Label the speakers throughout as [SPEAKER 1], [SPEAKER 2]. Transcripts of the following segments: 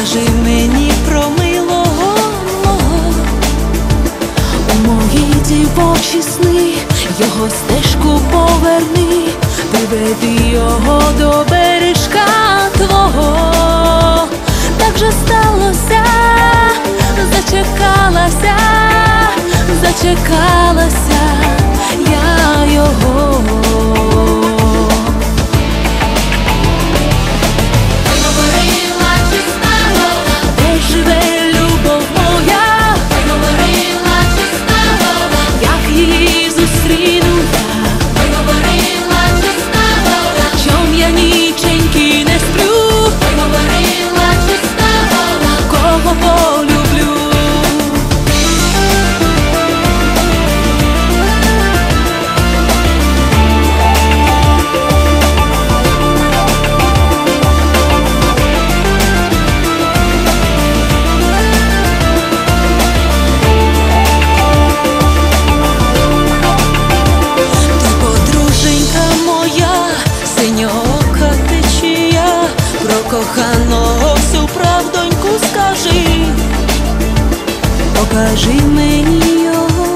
[SPEAKER 1] Розкажи мені про милого мого. У мої дівочі сни його стежку поверни, приведи його до бережка твого, так же сталося, зачекалася, зачекалася. Покажи мені його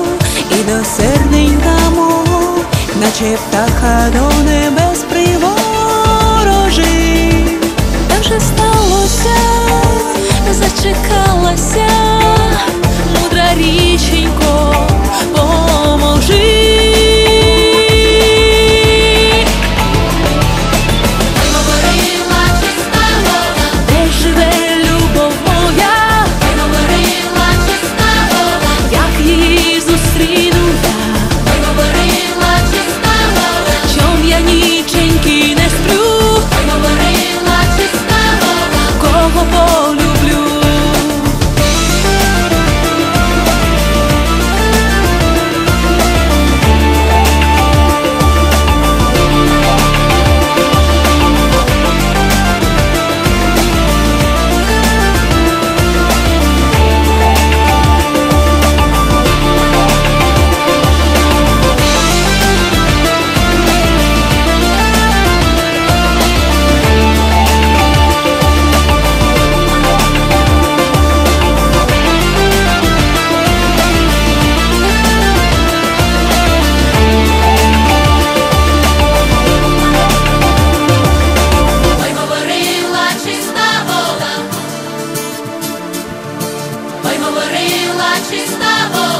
[SPEAKER 1] і до серденька мого, наче птаха до небес приворожи. Та вже сталося, зачекалася, мудра річенько,
[SPEAKER 2] Batista, você.